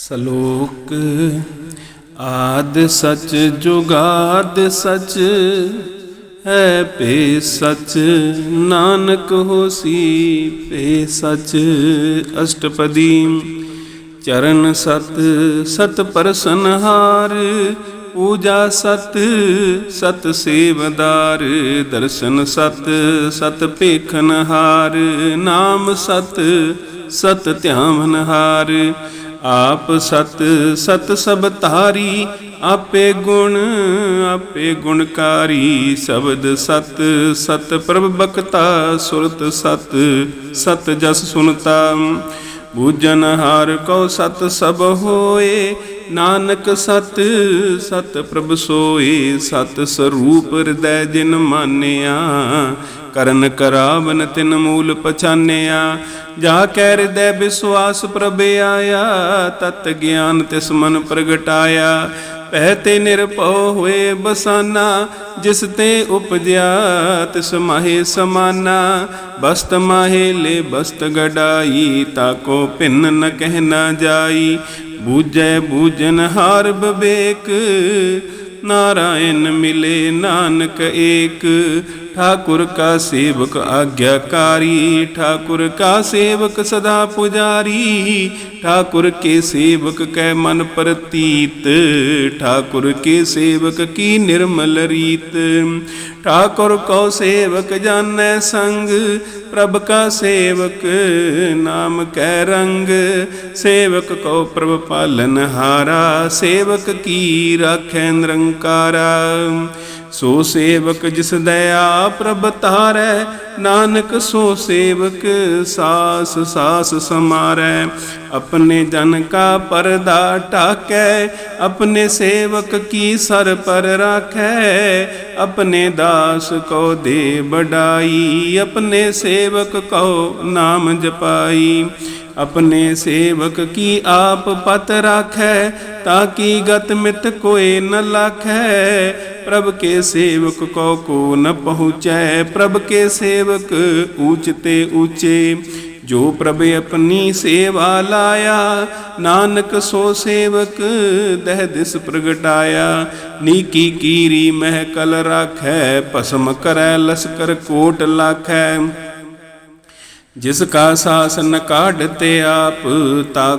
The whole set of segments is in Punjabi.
ਸ਼ਲੋਕ, ਆਦ ਸਚ ਜੁਗਾਦ ਸਚ, ਹੈ ਪੇ ਸਚ, ਨਾਨਕ ਹੋਸੀ ਪੇ ਸਚ। ਅਸ਼ਟਪਦੀ, ਚਰਨ ਸਤ ਸਤ ਪਰਸਨਹਾਰ ਪੂਜਾ ਸਤ ਸਤ ਸੇਵਦਾਰ, ਦਰਸ਼ਨ ਸਤ ਸਤ ਭੇਖਨਹਾਰ ਨਾਮ ਸਤ ਸਤ ਧਿਆਵਨਹਾਰ ਆਪ ਸਤ ਸਤ ਸਭ ਧਾਰੀ, ਆਪੇ ਗੁਣ, ਆਪੇ ਗੁਣਕਾਰੀ, ਸ਼ਬਦ ਸਤ ਸਤ ਪ੍ਰਭ ਬਖਤਾ, ਸੁਰਤ ਸਤ ਸਤ ਜਸ ਸੁਨਤਾ। ਬੂਜਨ ਹਾਰ ਕੋ ਸਤ ਸਭ ਹੋਏ, ਨਾਨਕ ਸਤ ਸਤ ਪ੍ਰਭ ਸੋਏ, ਸਤ ਸਰੂਪ ਹਿਰਦੈ ਜਿਨ ਮਾਨਿਆ। ਕਰਨ ਕਰਾਵਨ ਤਿਨ ਮੂਲ ਪਛਾਨਿਆ। ਜਾ ਕੈ ਹਿਰਦੈ ਵਿਸਵਾਸ ਪ੍ਰਭ ਆਇਆ, ਤਤ ਗਿਆਨ ਤਿਸ ਮਨ ਪ੍ਰਗਟਾਇਆ। ਪਹਿ ਤੇ ਨਿਰਭਉ ਹੋਏ ਬਸਾਨਾ, ਜਿਸ ਤੇ ਉਪਜਿਆ ਤਿਸ ਮਾਹੇ ਸਮਾਨਾ। ਬਸਤ ਮਾਹੇ ਲੈ ਬਸਤ ਗਡਾਈ ਤਾਕੋ ਭਿੰਨ ਨ ਕਹਿ ਨਾ ਜਾਈ। ਬੂਝੈ ਬੂਜਨ ਹਾਰ ਬਵੇਕ, ਨਾਰਾਇਣ ਮਿਲੇ ਨਾਨਕ ਏਕ। ਠਾਕੁਰ ਕਾ ਸੇਵਕ ਆਗਿਆਕਾਰੀ ਠਾਕੁਰ ਕਾ ਸੇਵਕ ਸਦਾ ਪੁਜਾਰੀ ਠਾਕੁਰ ਕੇ ਸੇਵਕ ਕੈ ਮਨ ਪ੍ਰਤੀਤ ਠਾਕੁਰ ਕੇ ਸੇਵਕ ਕੀ ਨਿਰਮਲ ਰੀਤ ਠਾਕੁਰ ਕੋ ਸੇਵਕ ਜਾਣੈ ਸੰਗ ਪ੍ਰਭ ਕਾ ਸੇਵਕ ਨਾਮ ਕੈ ਰੰਗ ਸੇਵਕ ਕੋ ਪ੍ਰਭ ਪਾਲਨ ਹਾਰਾ ਸੇਵਕ ਕੀ ਰਾਖੈ ਨਿਰੰਕਾਰਾ ਸੋ ਸੇਵਕ ਜਿਸ ਦਇਆ ਪ੍ਰਭ ਤਾਰੈ ਨਾਨਕ ਸੋ ਸੇਵਕ ਸਾਸ ਸਾਸ ਸਮਾਰੈ। ਆਪਣੇ ਜਨ ਕਾ ਪਰਦਾ ਢਾਕੈ, ਆਪਣੇ ਸੇਵਕ ਕੀ ਸਰ ਪਰ ਰਾਖੈ। ਆਪਣੇ ਦਾਸ ਕੋ ਦੇ ਬੜਾਈ ਆਪਣੇ ਸੇਵਕ ਕੋ ਨਾਮ ਜਪਾਈ। ਆਪਣੇ ਸੇਵਕ ਕੀ ਆਪ ਪਤ ਰਾਖੈ ਤਾਕੀ ਗਤ ਮਿਤ ਕੋਏ ਨ ਲਾਖੈ। ਪ੍ਰਭ ਕੇ ਸੇਵਕ ਕੋ ਕੋ ਨ ਪਹੁੰਚੈ ਪ੍ਰਭ ਕੇ ਸੇਵਕ ਊਚ ਤੇ ਊਚੇ ਜੋ ਪ੍ਰਭ ਆਪਣੀ ਸੇਵਾ ਲਾਇਆ ਨਾਨਕ ਸੋ ਸੇਵਕ ਦਹਿ ਦਿਸ ਪ੍ਰਗਟਾਇਆ ਨੀਕੀ ਕੀਰੀ ਮਹਿ ਕਲ ਰਾਖੈ ਭਸਮ ਕਰੈ ਲਸਕਰ ਕੋਟ ਲਾਖੈ ਜਿਸ ਕਾ ਸਾਸਨ ਕਾਢ ਤੇ ਆਪ ਤਾ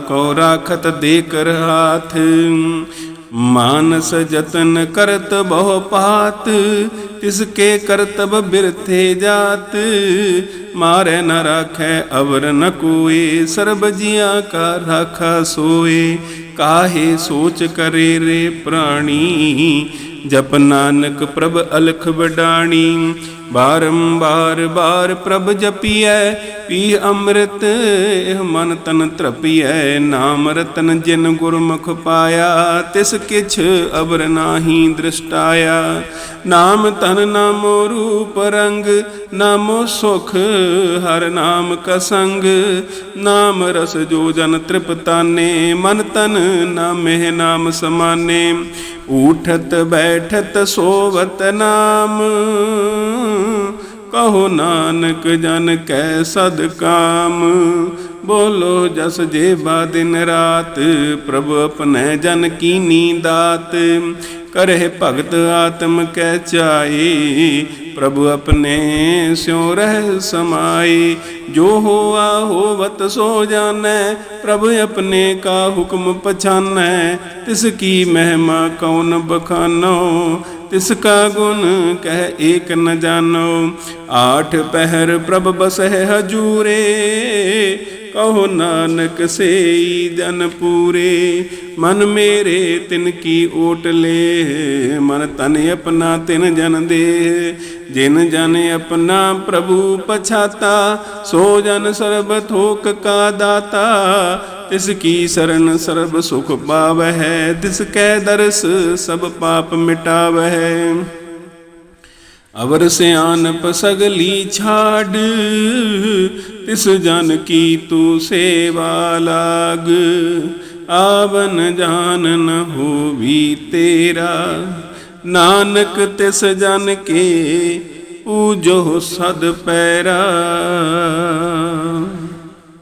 ਮਾਨਸ ਜਤਨ ਕਰਤ ਬਹੁ ਪਾਤ, ਤਿਸ ਕੇ ਕਰਤਬ ਬਿਰਥੇ ਜਾਤ। ਮਾਰੇ ਨ ਰਾਖੈ ਅਵਰ ਨ ਕੋਏ, ਸਰਬ ਜੀਆਂ ਕਾ ਰਾਖਾ ਸੋਏ। ਕਾਹੇ ਸੋਚ ਕਰੇ ਰੇ ਪ੍ਰਾਣੀ ਜਪ ਨਾਨਕ ਪ੍ਰਭ ਅਲਖ ਵਡਾਣੀ, ਬਾਰੰਬਾਰ ਬਾਰ ਪ੍ਰਭ ਜਪੀਐ, ਪੀ ਅੰਮ੍ਰਿਤ, ਇਹ ਮਨ ਤਨ ਤ੍ਰਪੀਐ, ਨਾਮ ਰਤਨ ਜਿਨ ਗੁਰਮੁਖ ਪਾਇਆ, ਤਿਸ ਕਿਛ ਅਬਰ ਨਾਹੀ ਦ੍ਰਿਸ਼ਟਾਇਆ। ਨਾਮ ਤਨ ਨਾਮੋ ਰੂਪ ਰੰਗ, ਨਾਮੋ ਸੁਖ ਹਰ ਨਾਮ ਕਸੰਗ। ਨਾਮ ਰਸ ਜੋ ਜਨ ਤ੍ਰਿਪਤਾਨੇ, ਮਨ ਤਨ ਨਾਮੇ ਨਾਮ ਸਮਾਨੇ। ਉਠਤ ਬੈਠਤ ਸੋਵਤ ਨਾਮ। ਕਹੋ ਨਾਨਕ ਜਨ ਕੈ ਸਦ ਕਾਮ। ਬੋਲੋ ਜਸ ਜੇਬਾ ਦਿਨ ਰਾਤ, ਪ੍ਰਭ ਆਪਨੇ ਜਨ ਕੀਨੀ ਦਾਤ ਕਰਹਿ ਭਗਤ ਆਤਮ ਕੈ ਚਾਈ ਪ੍ਰਭ ਆਪਣੇ ਸਿਉ ਰਹਿ ਸਮਾਈ ਜੋ ਹੋਆ ਹੋਵਤ ਸੋ ਜਾਣੈ, ਪ੍ਰਭ ਆਪਣੇ ਕਾ ਹੁਕਮ ਪਛਾਨੈ। ਤਿਸ ਕੀ ਮਹਿਮਾ ਕੌਣ ਬਖਾਨੋ, ਤਿਸ ਕਾ ਗੁਣ ਕਹਿ ਏਕ ਨ ਜਾਣੋ ਆਠ ਪਹਿਰ ਪ੍ਰਭ ਬਸਹਿ ਹਜੂਰੇ, ਕਹੋ ਨਾਨਕ ਸੇਈ ਜਨ ਪੂਰੇ। ਮਨ ਮੇਰੇ ਤਿਨ ਕੀ ਓਟ ਲੇ, ਮਨ ਤਨ ਆਪਣਾ ਤਿਨ ਜਨ ਦੇ। ਜਿਨ ਜਨ ਆਪਣਾ ਪ੍ਰਭੂ ਪਛਾਤਾ, ਸੋ ਜਨ ਸਰਬ ਥੋਕ ਕਾ ਦਾਤਾ। ਤਿਸ ਕੀ ਸਰਣ ਸਰਬ ਸੁਖ ਪਾਵਹਿ, ਤਿਸ ਕੈ ਦਰਸ ਸਭ ਪਾਪ ਮਿਟਾਵਹਿ। ਅਵਰ ਸਿਆਨਪ ਸਗਲੀ ਛਾੜ ਤਿਸ ਜਨ ਕੀ ਤੂ ਸੇਵਾ ਲਾਗ। ਆਵਨ ਜਾਨ ਨ ਹੋਵੀ ਤੇਰਾ। ਨਾਨਕ ਤਿਸ ਜਨ ਕੇ ਪੂਜੋ ਸਦ ਪੈਰਾ।